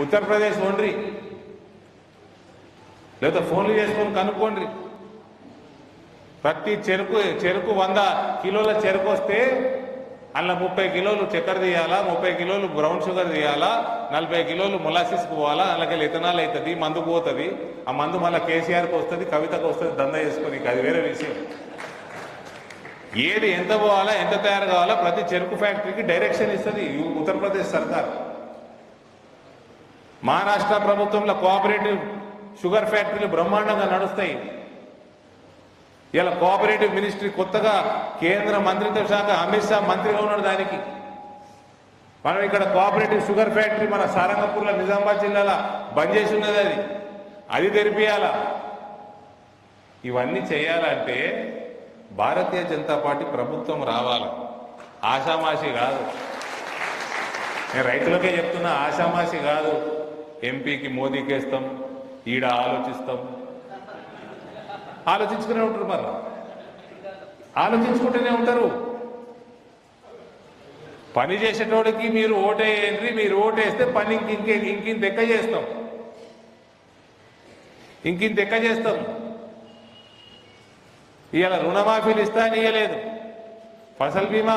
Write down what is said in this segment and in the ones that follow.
ఉత్తరప్రదేశ్ ఓన్రి. లేదా ఫోన్లు చేసుకొని కనుక్కోండి. ప్రతి చెరుకు చెరుకు వంద కిలోల చెరుకు వస్తే అందులో ముప్పై కిలోలు చక్కెర తీయాలా ముప్పై కిలోలు బ్రౌన్ షుగర్ తీయాలా నలభై కిలోలు మొలాసిస్ పోవాలా అందులోకి ఇథనాల్ అవుతుంది మందు పోతుంది. ఆ మందు మళ్ళీ కేసీఆర్కి వస్తుంది కవితకు వస్తుంది దంద చేసుకొని. అది వేరే విషయం. ఏది ఎంత పోవాలా ఎంత తయారు కావాలా ప్రతి చెరుకు ఫ్యాక్టరీకి డైరెక్షన్ ఇస్తుంది ఉత్తరప్రదేశ్ సర్కార్. మహారాష్ట్ర ప్రభుత్వంలో కోఆపరేటివ్ షుగర్ ఫ్యాక్టరీలు బ్రహ్మాండంగా నడుస్తాయి. ఇలా కోఆపరేటివ్ మినిస్ట్రీ కొత్తగా కేంద్ర మంత్రిత్వ శాఖ అమిత్ షా మంత్రిగా ఉన్నాడు దానికి. మనం ఇక్కడ కోఆపరేటివ్ షుగర్ ఫ్యాక్టరీ మన సారంగపూర్లో నిజామాబాద్ జిల్లాలో బంద్ చేసి ఉన్నది అది. అది తెరిపియాలా? ఇవన్నీ చేయాలంటే భారతీయ జనతా పార్టీ ప్రభుత్వం రావాలి. ఆషామాషి కాదు. నేను రైతులకే చెప్తున్నా ఆషామాషి కాదు. ఎంపీకి మోదీకి వేస్తాం ఈడ ఆలోచిస్తాం. ఆలోచించుకునే ఉంటారు మరి. ఆలోచించుకుంటూనే ఉంటారు. పని చేసేటోడికి మీరు ఓటేయండి మీరు ఓటేస్తే పని ఇంక ఇంకే ఇంకింత ఎక్క చేస్తాం. ఇంకింత ఎక్క చేస్తాం. ఇవాళ రుణమాఫీలు ఇస్తా అని ఇయ్యలేదు ఫసల్ బీమా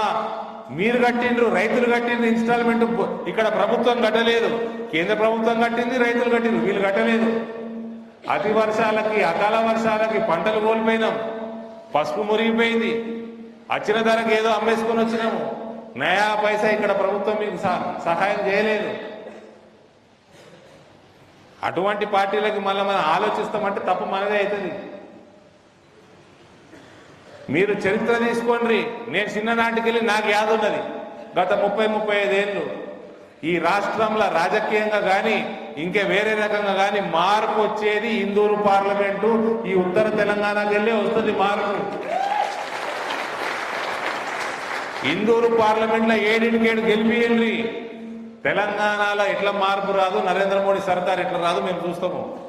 మీరు కట్టిండ్రు రైతులు కట్టిండ్రు ఇన్స్టాల్మెంట్ ఇక్కడ ప్రభుత్వం కట్టలేదు. కేంద్ర ప్రభుత్వం కట్టింది రైతులు కట్టిండ్రు వీళ్ళు కట్టలేదు. అతి వర్షాలకి అకాల వర్షాలకి పంటలు కోల్పోయినాం. పసుపు మురిగిపోయింది. వచ్చిన ధరకు ఏదో అమ్మేసుకొని వచ్చినాము. నయా పైసా ఇక్కడ ప్రభుత్వం మీకు సహ- సహాయం చేయలేదు. అటువంటి పార్టీలకి మళ్ళీ మనం ఆలోచిస్తామంటే తప్పు మనదే అవుతుంది మీరు చరిత్ర తీసుకోండి. నేను చిన్ననాటికి వెళ్ళి నాకు యాద ఉన్నది. గత ముప్పై ముప్పై ఐదేళ్ళు ఈ రాష్ట్రంలో రాజకీయంగా కానీ ఇంకే వేరే రకంగా కానీ మార్పు వచ్చేది ఇందూరు పార్లమెంటు. ఈ ఉత్తర తెలంగాణకి వెళ్ళే వస్తుంది మార్పు. ఇందూరు పార్లమెంట్లో ఏడింటికేడు గెలిపియండి తెలంగాణలో ఎట్లా మార్పు రాదు? నరేంద్ర మోడీ సర్కార్ ఎట్లా రాదు? మేము చూస్తాము.